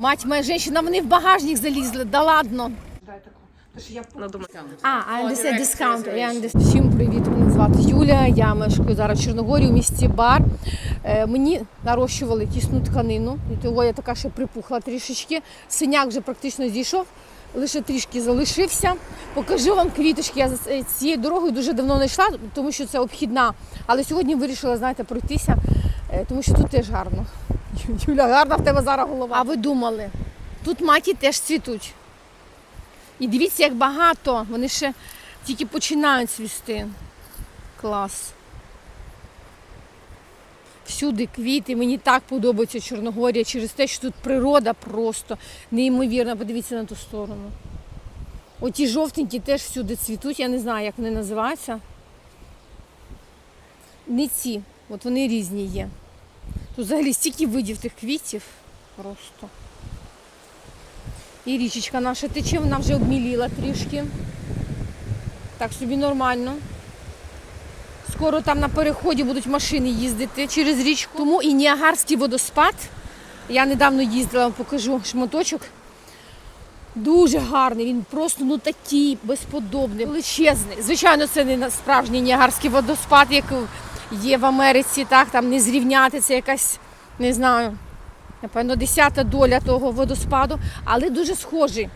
Мать моя жінка, вони в багажник залізли, да ладно. А. Я understand. Всім привіт, мене звати Юля. Я мешкаю зараз в Чорногорі у місті Бар. Е, мені нарощували тісну тканину, і того я така ще припухла трішечки. Синяк вже практично зійшов, лише трішки залишився. Покажу вам квіточки. Я за цією дорогою дуже давно не йшла, тому що це обхідна. Але сьогодні вирішила, знаєте, пройтися, е, тому що тут теж гарно. Юля, гарна в тебе зараз голова. А ви думали, тут маті теж цвітуть. І дивіться, як багато. Вони ще тільки починають цвісти. Клас. Всюди квіти. Мені так подобається Чорногорія через те, що тут природа просто неймовірна. Подивіться на ту сторону. Оті жовтенькі теж всюди цвітуть. Я не знаю, як вони називаються. Не ці. От вони різні є. Тут взагалі стільки видів тих квітів. Просто. І річечка наша тече, вона вже обміліла трішки. Так собі нормально. Скоро там на переході будуть машини їздити через річку. Тому і Ніагарський водоспад. Я недавно їздила, вам покажу шматочок. Дуже гарний, він просто ну такий безподобний, величезний. Звичайно, це не справжній Ніагарський водоспад, як є в Америці, так, там не зрівняти, це якась, не знаю, напевно, десята доля того водоспаду, але дуже схожий.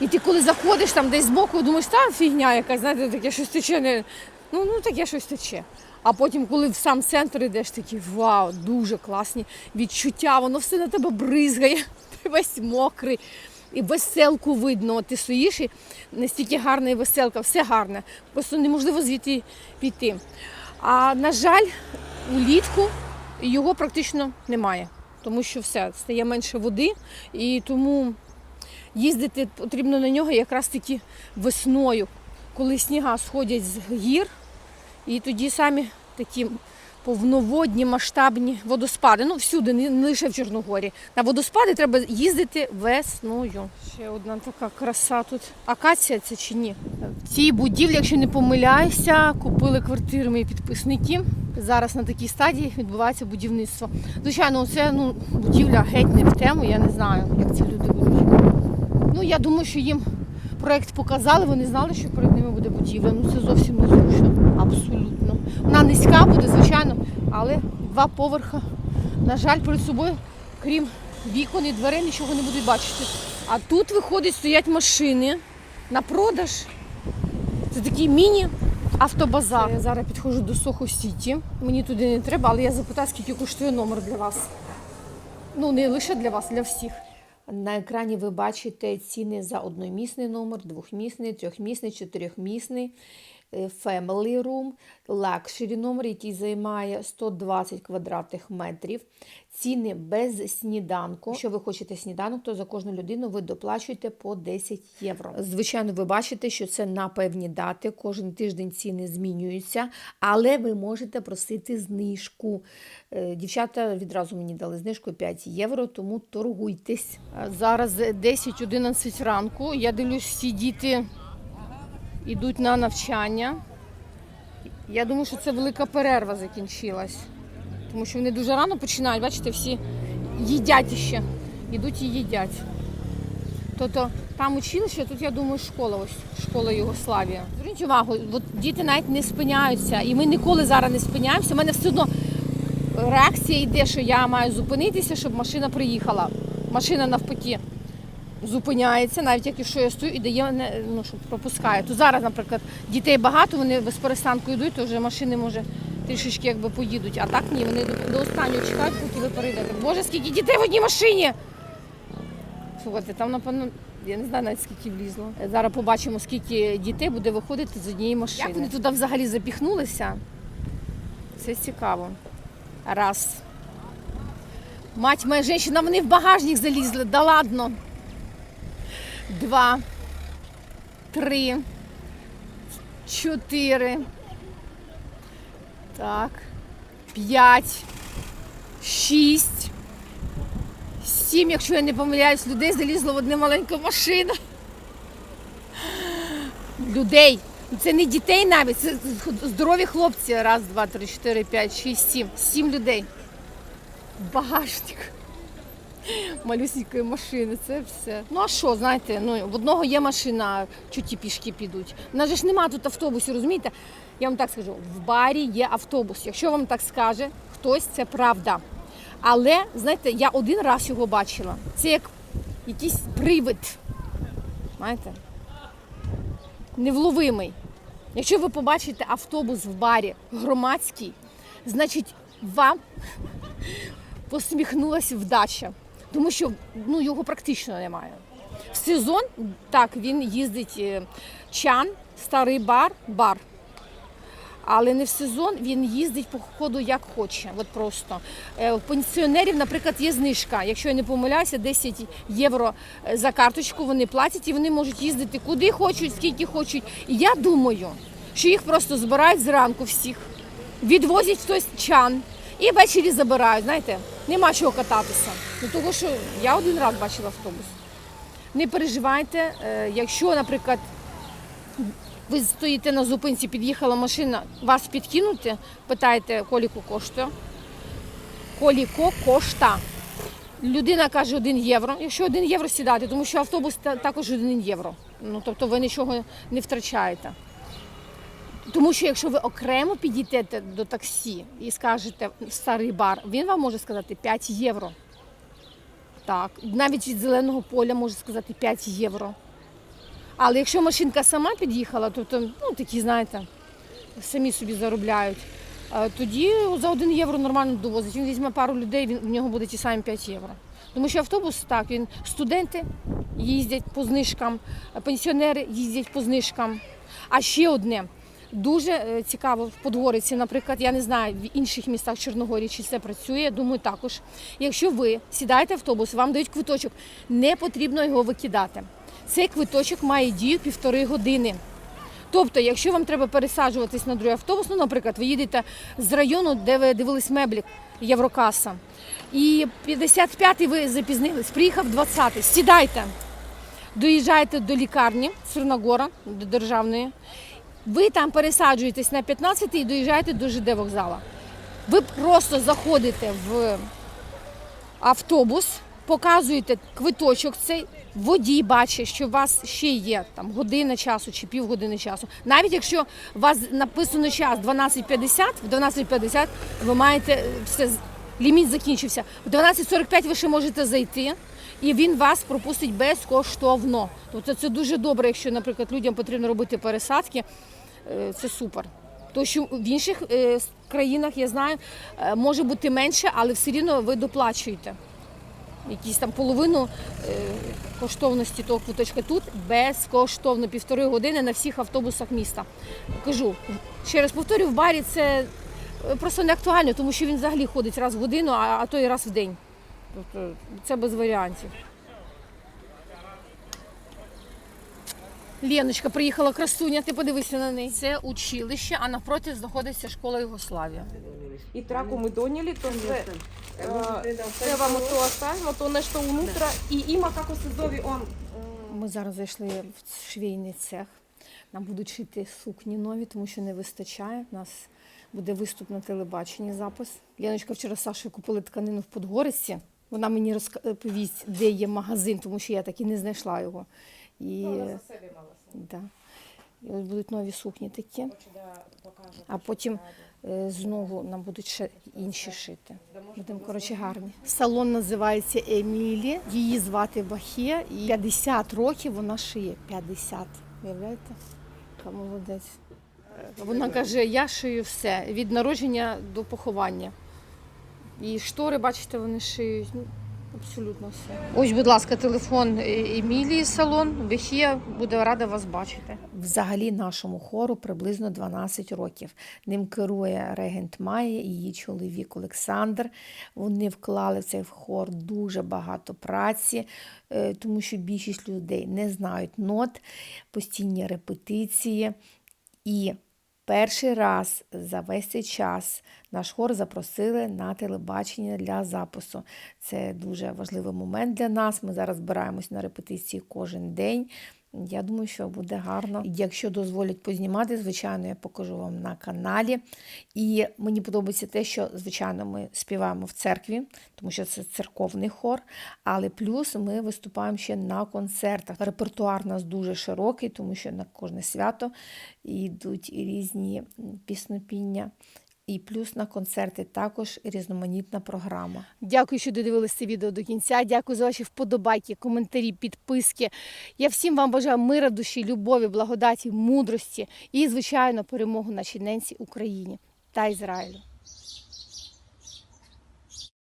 І ти коли заходиш там десь збоку, думаєш, та фігня якась, знаєте, таке щось тече. Не... Ну, ну таке щось тече. А потім, коли в сам центр йдеш, такий вау, дуже класні відчуття, воно все на тебе бризгає, ти весь мокрий. І веселку видно, ти стоїш і настільки гарна і веселка, все гарне. Просто неможливо звідти піти. А на жаль, улітку його практично немає, тому що все, стає менше води, і тому їздити потрібно на нього якраз таки весною, коли сніга сходять з гір, і тоді самі такі повноводні масштабні водоспади. Ну, всюди, не лише в Чорногорі. На водоспади треба їздити весною. Ще одна така краса тут. Акація це чи ні? В цій будівлі, якщо не помиляюся, купили квартири мої підписники. Зараз на такій стадії відбувається будівництво. Звичайно, це ну, будівля геть не в тему, я не знаю, як ці люди будуть. Ну, я думаю, що їм проєкт показали, вони знали, що перед ними буде будівля. Ну це зовсім незручно. Абсолютно. Вона низька буде, звичайно, але два поверха. На жаль, перед собою, крім вікон і дверей, нічого не будуть бачити. А тут, виходить, стоять машини на продаж. Це такий міні-автобазар. Я зараз підходжу до Сохо Сіті. Мені туди не треба, але я запитаю, скільки коштує номер для вас. Ну, не лише для вас, для всіх. На екрані ви бачите ціни за одномісний номер, двохмісний, трьохмісний, чотирьохмісний, family room, luxury номер, який займає 120 квадратних метрів. Ціни без сніданку. Якщо ви хочете сніданок, то за кожну людину ви доплачуєте по 10 євро. Звичайно, ви бачите, що це на певні дати. Кожен тиждень ціни змінюються, але ви можете просити знижку. Е, Дівчата відразу мені дали знижку 5 євро, тому торгуйтесь. Зараз 10-11 ранку. Я дивлюсь, всі діти йдуть на навчання. Я думаю, що це велика перерва закінчилась. Тому що вони дуже рано починають, бачите, всі їдять іще. Йдуть і їдять. Тобто там училище, тут я думаю, школа, ось школа Югославія. Зверніть увагу, от діти навіть не спиняються, і ми ніколи зараз не спиняємося. У мене все одно реакція йде, що я маю зупинитися, щоб машина приїхала. Машина навпаки зупиняється, навіть якщо я стою і дає мене, ну, щоб пропускає. То зараз, наприклад, дітей багато, вони без перестанку йдуть, то вже машини може трішечки якби поїдуть. А так ні, вони до, до останнього чекають, поки ви перейдете. Боже, скільки дітей в одній машині! Слухайте, там, напевно, я не знаю навіть скільки влізло. Зараз побачимо, скільки дітей буде виходити з однієї машини. Як вони туди взагалі запіхнулися? Це цікаво. Раз. Мать моя жінка, вони в багажник залізли, да ладно. Два, три, чотири. Так. П'ять, шість. Сім, якщо я не помиляюсь, людей залізло в одну маленьку машину. Людей. Це не дітей навіть, це здорові хлопці. Раз, два, три, чотири, п'ять, шість, сім. Сім людей. Багажник. Малюсінької машини. Це все. Ну а що, знаєте, ну в одного є машина, чуті пішки підуть. У нас же ж нема тут автобусів, розумієте? Я вам так скажу: в барі є автобус. Якщо вам так скаже хтось, це правда. Але знаєте, я один раз його бачила. Це як якийсь привид. Знаєте? Невловимий. Якщо ви побачите автобус в барі громадський, значить вам посміхнулася вдача, тому що ну, його практично немає. В сезон так він їздить е, чан, старий бар, бар. Але не в сезон він їздить по ходу як хоче. От просто Е, у пенсіонерів, наприклад, є знижка. Якщо я не помиляюся, 10 євро е, за карточку вони платять і вони можуть їздити куди хочуть, скільки хочуть. Я думаю, що їх просто збирають зранку всіх, відвозять хтось чан і ввечері забирають. Знаєте, нема чого кататися. Ну того, що я один раз бачила автобус. Не переживайте, е, якщо, наприклад, ви стоїте на зупинці, під'їхала машина, вас підкинути, питаєте, коліку коштує. Коліко кошта. Людина каже 1 євро. Якщо 1 євро сідати, тому що автобус також 1 євро. Ну тобто ви нічого не втрачаєте. Тому що якщо ви окремо підійдете до таксі і скажете старий бар, він вам може сказати 5 євро. Так, навіть від зеленого поля може сказати 5 євро. Але якщо машинка сама під'їхала, то, то ну, такі, знаєте, самі собі заробляють. е, Тоді за 1 євро нормально довозить. Він візьме пару людей, він, в нього буде ті самі 5 євро. Тому що автобус так, він студенти їздять по знижкам, пенсіонери їздять по знижкам. А ще одне. Дуже е, цікаво в Подгориці, наприклад, я не знаю в інших містах Чорногорії, чи це працює. Думаю, також. Якщо ви сідаєте в автобус, вам дають квиточок, не потрібно його викидати. Цей квиточок має дію півтори години. Тобто, якщо вам треба пересаджуватись на другий автобус, ну, наприклад, ви їдете з району, де ви дивились меблі, Єврокаса, і 55-й ви запізнились, приїхав 20-й, сідайте, доїжджаєте до лікарні Сирногора, до державної, ви там пересаджуєтесь на 15-й і доїжджаєте до ЖД вокзала. Ви просто заходите в автобус, показуєте квиточок цей, водій бачить, що у вас ще є там година часу чи півгодини часу. Навіть якщо у вас написано час 12.50, в 12.50 ви маєте все, ліміт закінчився. В 12.45 ви ще можете зайти. І він вас пропустить безкоштовно. Тобто це дуже добре, якщо, наприклад, людям потрібно робити пересадки. Е, Це супер. Тому що в інших е, країнах, я знаю, е, може бути менше, але все рівно ви доплачуєте. Якісь там половину коштовності того квиточка тут безкоштовно, півтори години на всіх автобусах міста. Кажу, ще раз повторю, в барі це просто не актуально, тому що він взагалі ходить раз в годину, а, а то і раз в день. Тобто це без варіантів. Леночка приїхала красуня, ти подивися на неї. Це училище, а навпроти знаходиться школа Югославія. І траку ми доняли, то це, е, це вам ото оставимо, то нещо унутра. І іма, як у Сезові, он... Ми зараз зайшли в швейний цех. Нам будуть шити сукні нові, тому що не вистачає. У нас буде виступ на телебаченні запис. Яночка вчора Сашою купили тканину в Подгориці. Вона мені розповість, де є магазин, тому що я так і не знайшла його. І, да. і ось будуть нові сукні такі. А потім е, знову нам будуть ще інші шити. Будемо коротше гарні. Салон називається Емілі. Її звати Бахє. І 50 років вона шиє. 50. Уявляєте? Яка молодець. Вона каже, я шию все від народження до поховання. І штори, бачите, вони шиють. Ну, абсолютно все. Ось, будь ласка, телефон Емілії салон. Бехія буде рада вас бачити. Взагалі нашому хору приблизно 12 років. Ним керує регент Майя і її чоловік Олександр. Вони вклали в цей хор дуже багато праці, е, тому що більшість людей не знають нот, постійні репетиції. І перший раз за весь цей час наш хор запросили на телебачення для запису. Це дуже важливий момент для нас. Ми зараз збираємось на репетиції кожен день. Я думаю, що буде гарно. Якщо дозволять познімати, звичайно, я покажу вам на каналі. І мені подобається те, що, звичайно, ми співаємо в церкві, тому що це церковний хор. Але плюс ми виступаємо ще на концертах. Репертуар у нас дуже широкий, тому що на кожне свято йдуть різні піснопіння. І плюс на концерти також різноманітна програма. Дякую, що додивилися це відео до кінця. Дякую за ваші вподобайки, коментарі, підписки. Я всім вам бажаю мира душі, любові, благодаті, мудрості і, звичайно, перемогу нашій ненці Україні та Ізраїлю.